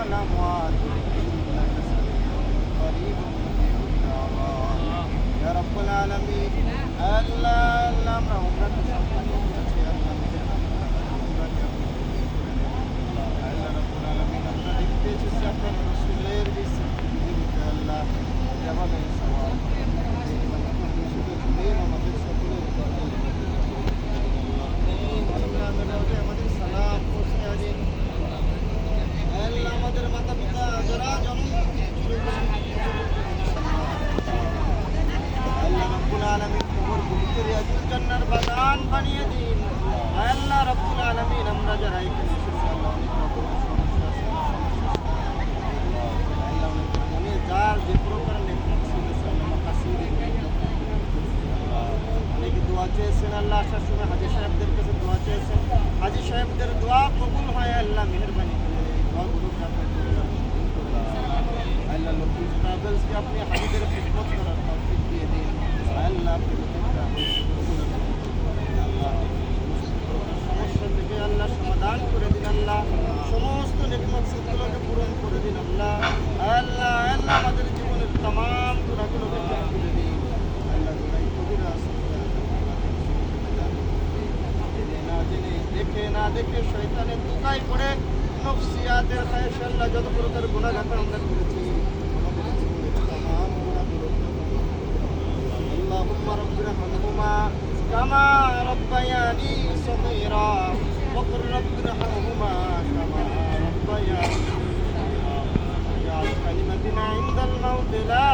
والأموات إنك قريب مجيب الدعوات يا رب العالمين. ألا الأمر أمرك سوف বাগান বানিয়ে দিন আল্লাহ রাব্বুল আলামিন আমরা যারা এখানে অনেক মনে দোয়া চেয়েছেন আল্লাহ আসার সময় হাজি সাহেবদের কাছে দোয়া চেয়েছেন হাজি সাহেবদের দোয়া কবুল হয় আল্লাহ মেহরবানি করে আপনি হাজিদের তাদেরকে শৈতানের দোকায় করে নফসিয়াতের খায়শাল্লাহ যত প্রকার গুণাঘাত আমরা করেছি اللهم رب ارحمهما كما ربياني صغيرا وقل رب ارحمهما كما ربياني صغيرا واجعل كلمتنا عند الموت لا